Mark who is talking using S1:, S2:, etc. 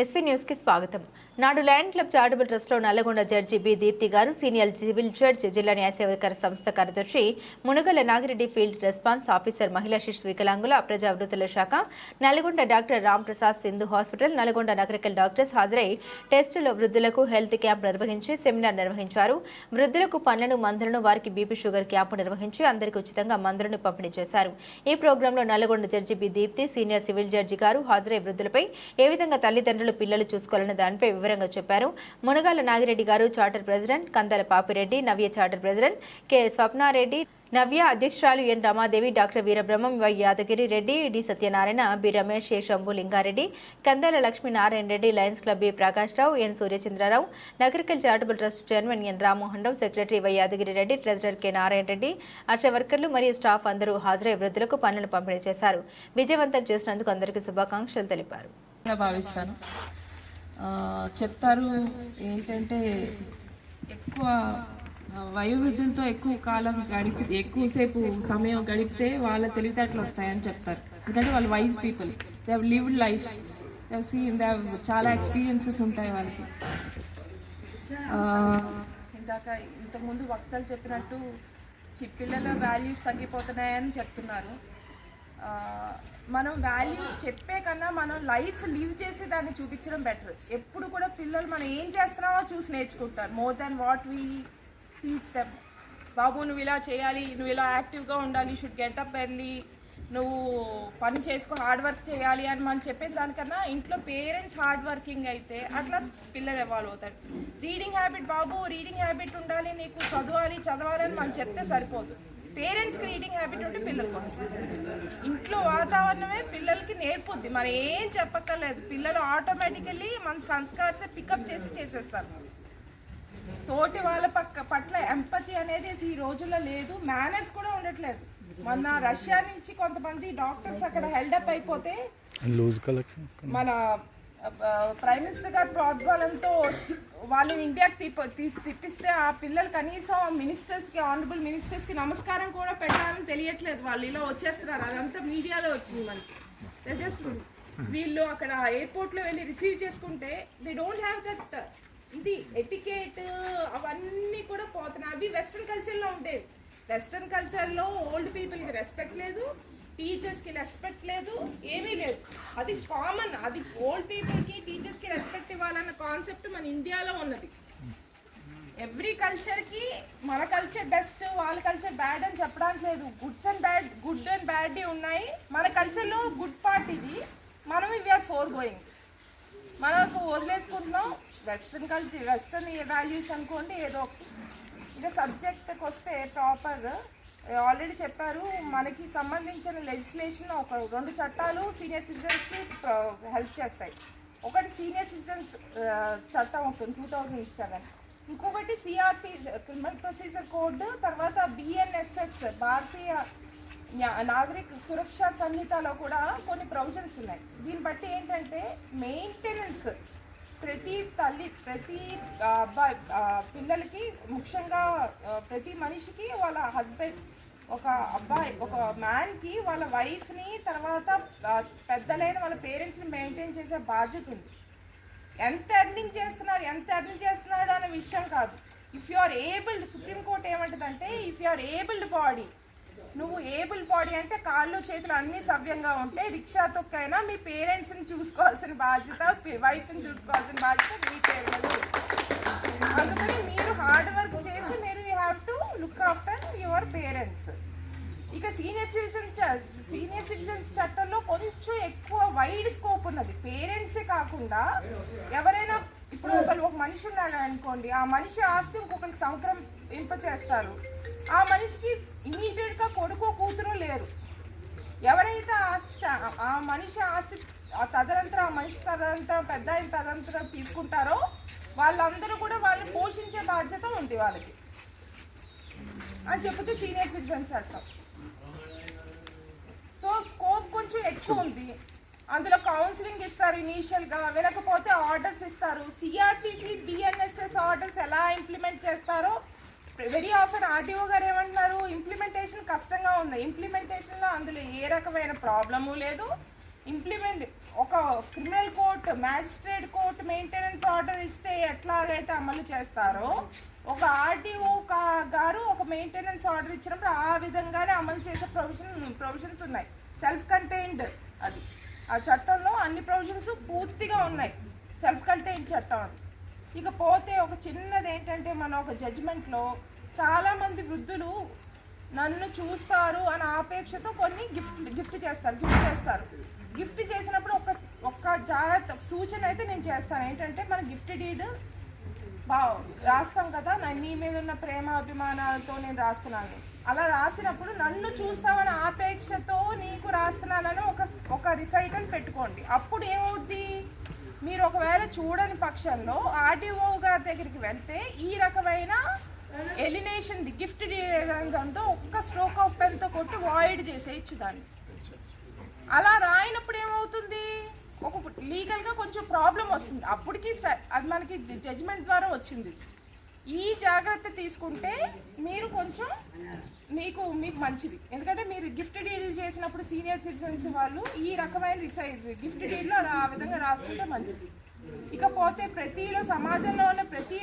S1: SV న్యూస్కి స్వాగతం. నాడు lion club charitable ట్రస్ట్లో Nalgonda judge B Deepti garu senior civil judge జిల్లా న్యాయ సంస్థ కార్యదర్శి Munugala Nagireddy field response officer మహిళా శిశు వికలాంగుల ప్రజా శాఖ Nalgonda doctor Ram Prasad Sindhu Hospital Nalgonda Nagarikal doctors హాజరై టెస్టులు వృద్ధులకు హెల్త్ క్యాంప్ నిర్వహించి సెమినార్ నిర్వహించారు. వృద్ధులకు పన్నెండు మందులను వారికి బీపీ షుగర్ క్యాంపు నిర్వహించి అందరికీ ఉచితంగా మందులను పంపిణీ చేశారు. ఈ ప్రోగ్రాంలో Nalgonda judge B Deepti senior civil judge గారు హాజరై వృద్ధులపై ఏ విధంగా తల్లిదండ్రులు పిల్లలు చూసుకోవాలన్న దానిపై వివరంగా చెప్పారు. మునగాల నాగిరెడ్డి గారు charter president Kandala Papireddy Navya charter president K. Swapnareddy Navya అధ్యక్షురాలు N. Ramadevi doctor Veerabrahmam Y. Yadagiri Reddy D. Satyanarayana B. Ramesh A. Shambhu Lingareddy Kandala Lakshminarayana Reddy Lions Club B Prakash Rao N. Suryachandrarao Nagarikal Charitable Trust chairman N. Rammohan Rao secretary Y. Yadagiri Reddy treasurer K. Narayana Reddy ASHA వర్కర్లు మరియు staff అందరూ హాజరై వృద్ధులకు పనులను పంపిణీ చేశారు. విజయవంతం చేసినందుకు అందరికీ శుభాకాంక్షలు తెలిపారు.
S2: భావిస్తాను చెప్తారు ఏంటంటే ఎక్కువ వయోవృద్ధులతో ఎక్కువ కాలం గడిపి ఎక్కువసేపు సమయం గడిపితే వాళ్ళ తెలివితేటలు వస్తాయని చెప్తారు. ఎందుకంటే వాళ్ళు wise people they have lived life they have seen they have చాలా ఎక్స్పీరియన్సెస్ ఉంటాయి వాళ్ళకి. ఇందాక ఇంతకుముందు వక్తలు చెప్పినట్టు చి- పిల్లల వాల్యూస్ తగ్గిపోతున్నాయని చెప్తున్నారు. మనం వాల్యూస్ చెప్పే కన్నా మనం లైఫ్ లివ్ చేసి దాన్ని చూపించడం బెటర్ ఎప్పుడు కూడా పిల్లలు మనం ఏం చేస్తున్నామో చూసి నేర్చుకుంటారు. More than what we teach them బాబు నువ్వు ఇలా చేయాలి నువ్వు ఇలా యాక్టివ్గా ఉండాలి షుడ్ గెట్ అప్ ఎర్లీ నువ్వు పని చేసుకో హార్డ్ వర్క్ చేయాలి అని మనం చెప్పేది దానికన్నా ఇంట్లో పేరెంట్స్ హార్డ్ వర్కింగ్ అయితే అట్లా పిల్లలు ఇవాల్వ్ అవుతారు. రీడింగ్ హ్యాబిట్ బాబు రీడింగ్ హ్యాబిట్ ఉండాలి నీకు చదవాలి చదవాలి అని మనం చెప్తే సరిపోదు. పేరెంట్స్కి రీడింగ్ హ్యాబిట్ ఉంటే పిల్లలకు వస్తుంది. ఇంట్లో వాతావరణమే పిల్లలకి నేర్పుద్ది. మనం ఏం చెప్పక్కర్లేదు. పిల్లలు ఆటోమేటికల్లీ మన సంస్కార్సే పికప్ చేసి చేసేస్తారు. తోటి వాళ్ళ పక్క పట్ల ఎంపతి అనేది ఈ రోజుల్లో లేదు. మేనర్స్ కూడా ఉండట్లేదు. మొన్న రష్యా నుంచి కొంతమంది డాక్టర్స్ అక్కడ హెల్డప్ అయిపోతే మన ప్రైమ్ మినిస్టర్ గారి ప్రోద్బలంతో వాళ్ళు ఇండియాకి తిప్ప తిప్పిస్తే ఆ పిల్లలు కనీసం మినిస్టర్స్కి ఆనరబుల్ మినిస్టర్స్కి నమస్కారం కూడా పెట్టాలని తెలియట్లేదు. వాళ్ళు ఇలా వచ్చేస్తున్నారు. అదంతా మీడియాలో వచ్చింది మనకి. జస్ట్ వీళ్ళు అక్కడ ఎయిర్పోర్ట్లో వెళ్ళి రిసీవ్ చేసుకుంటే దే డోంట్ హ్యావ్ దట్ ఇది ఎటికేట్ అవన్నీ కూడా పోతున్నాయి. అవి వెస్ట్రన్ కల్చర్లో ఉండేవి వెస్ట్రన్ కల్చర్లో ఓల్డ్ పీపుల్కి రెస్పెక్ట్ లేదు. టీచర్స్కి రెస్పెక్ట్ లేదు ఏమీ లేదు. అది కామన్ అది ఓల్డ్ పీపుల్కి టీచర్స్కి రెస్పెక్ట్ ఇవ్వాలన్న కాన్సెప్ట్ మన ఇండియాలో ఉన్నది. ఎవ్రీ కల్చర్కి మన కల్చర్ బెస్ట్ వాళ్ళ కల్చర్ బ్యాడ్ అని చెప్పడానికి లేదు. Goods and bad good and bad ఉన్నాయి. మన కల్చర్లో గుడ్ పార్ట్ ఇది. మనం వీఆర్ ఫోర్ గోయింగ్ మనకు వదిలేసుకుంటున్నాం. వెస్ట్రన్ కల్చర్ వెస్ట్రన్ వాల్యూస్ అనుకోండి ఏదో ఒకటి ఇక సబ్జెక్ట్కి వస్తే ప్రాపర్ ఆల్రెడీ చెప్పారు మనకి సంబంధించిన లెజిస్లేషన్ ఒక రెండు చట్టాలు సీనియర్ సిటిజన్స్కి హెల్ప్ చేస్తాయి. ఒకటి సీనియర్ సిటిజన్స్ చట్టం ఉంటుంది టూ థౌజండ్ సెవెన్ ఇంకొకటి సిఆర్పి క్రిమినల్ ప్రొసీజర్ కోడ్ తర్వాత బిఎన్ఎస్ఎస్ భారతీయ నాగరిక సురక్ష సంహితలో కూడా కొన్ని ప్రొవిజన్స్ ఉన్నాయి. దీన్ని బట్టి ఏంటంటే మెయింటెనెన్స్ ప్రతి తల్లి ప్రతి అబ్బాయి పిల్లలకి ముఖ్యంగా ప్రతి మనిషికి వాళ్ళ హస్బెండ్ ఒక అబ్బాయి ఒక మ్యాన్కి వాళ్ళ వైఫ్ని తర్వాత పెద్దలైన వాళ్ళ పేరెంట్స్ని మెయింటైన్ చేసే బాధ్యత ఉంది. ఎంత ఎర్నింగ్ చేస్తున్నారు ఎంత ఎర్నింగ్ చేస్తున్నాడు అనే విషయం కాదు. If you are abled supreme court ఏమంటుందంటే if you are abled body నువ్వు ఏబుల్ బాడీ అంటే కాళ్ళు చేతులు అన్నీ సవ్యంగా ఉంటే రిక్షా తొక్కైనా మీ పేరెంట్స్ని చూసుకోవాల్సిన బాధ్యత వైఫ్ని చూసుకోవాల్సిన బాధ్యత మీ పేరెంట్స్. అందుకని మీరు హార్డ్ వర్క్ చేసి మీరు you have to look after your parents. ఇక సీనియర్ సిటిజన్స్ సీనియర్ సిటిజన్స్ చట్టంలో కొంచెం ఎక్కువ వైడ్ స్కోప్ ఉన్నది. పేరెంట్సే కాకుండా ఎవరైనా ఇప్పుడు ఒకరు ఒక మనిషి ఉన్నాడు అనుకోండి ఆ మనిషి ఆస్తి ఇంకొకరికి సంక్రమింప చేస్తారు ఆ మనిషికి ఇమీడియట్గా కొడుకు కూతురు లేరు. ఎవరైతే ఆస్తి ఆ మనిషి ఆస్తి ఆ తదనంతరం ఆ మనిషి తదనంతరం పెద్ద అయిన తదనంతరం తీసుకుంటారో వాళ్ళందరూ కూడా వాళ్ళు పోషించే బాధ్యత ఉంది వాళ్ళకి. అని చెబితే సీనియర్ సిటిజన్స్ చట్టం సో స్కోప్ కొంచెం ఎక్కువ ఉంది. అందులో కౌన్సిలింగ్ ఇస్తారు ఇనీషియల్గా వినకపోతే ఆర్డర్స్ ఇస్తారు. సిఆర్పిసి బిఎన్ఎస్ఎస్ ఆర్డర్స్ ఎలా ఇంప్లిమెంట్ చేస్తారో వెరీ ఆఫర్ ఆర్టీఓ గారు ఏమంటున్నారు? ఇంప్లిమెంటేషన్ కష్టంగా ఉంది. ఇంప్లిమెంటేషన్లో అందులో ఏ రకమైన ప్రాబ్లము లేదు. ఇంప్లిమెంట్ ఒక criminal court magistrate court maintenance order ఇస్తే ఎట్లాగైతే అమలు చేస్తారో ఒక ఆర్టీఓ గారు ఒక మెయింటెనెన్స్ ఆర్డర్ ఇచ్చినప్పుడు ఆ విధంగానే అమలు చేసే ప్రొవిజన్ ప్రొవిజన్స్ ఉన్నాయి. సెల్ఫ్ కంటైన్డ్ అది. ఆ చట్టంలో అన్ని ప్రొవిజన్స్ పూర్తిగా ఉన్నాయి. సెల్ఫ్ కంటైన్డ్ చట్టం అది. ఇక పోతే ఒక చిన్నది ఏంటంటే మన ఒక జడ్జిమెంట్లో చాలామంది వృద్ధులు నన్ను చూస్తారు అనే ఆపేక్షతో కొన్ని గిఫ్ట్ గిఫ్ట్ చేస్తారు గిఫ్ట్ చేస్తారు. గిఫ్ట్ చేసినప్పుడు ఒక ఒక్క జాగ్రత్త సూచన అయితే నేను చేస్తాను. ఏంటంటే మన గిఫ్ట్ డీడ్ బా రాస్తాం కదా నా నీ మీద ఉన్న ప్రేమ అభిమానాలతో నేను రాస్తున్నాను. అలా రాసినప్పుడు నన్ను చూస్తామని ఆపేక్షతో నీకు రాస్తున్నానని ఒక ఒక రిసైటల్ పెట్టుకోండి. అప్పుడు ఏమవుద్ది? మీరు ఒకవేళ చూడని పక్షంలో ఆర్డీఓ గారి దగ్గరికి వెళ్తే ఈ రకమైన ఎలినేషన్ గిఫ్ట్ దాంతో ఒక్క స్ట్రోక్ ఆఫ్ పెన్తో కొట్టి వాయిడ్ చేసేయచ్చు దాన్ని. అలా రాయినప్పుడు ఏమవుతుంది? ఒక లీగల్గా కొంచెం ప్రాబ్లం వస్తుంది. అప్పటికి అది మనకి జడ్జ్మెంట్ ద్వారా వచ్చింది. ఈ జాగ్రత్త తీసుకుంటే మీరు కొంచెం మీకు మీకు మంచిది. ఎందుకంటే మీరు గిఫ్ట్ డీల్ చేసినప్పుడు సీనియర్ సిటిజన్స్ వాళ్ళు ఈ రకమైన రిసైజ్ గిఫ్ట్ డీల్లో ఆ విధంగా రాసుకుంటే మంచిది. ఇకపోతే ప్రతిలో సమాజంలో ఉన్న ప్రతి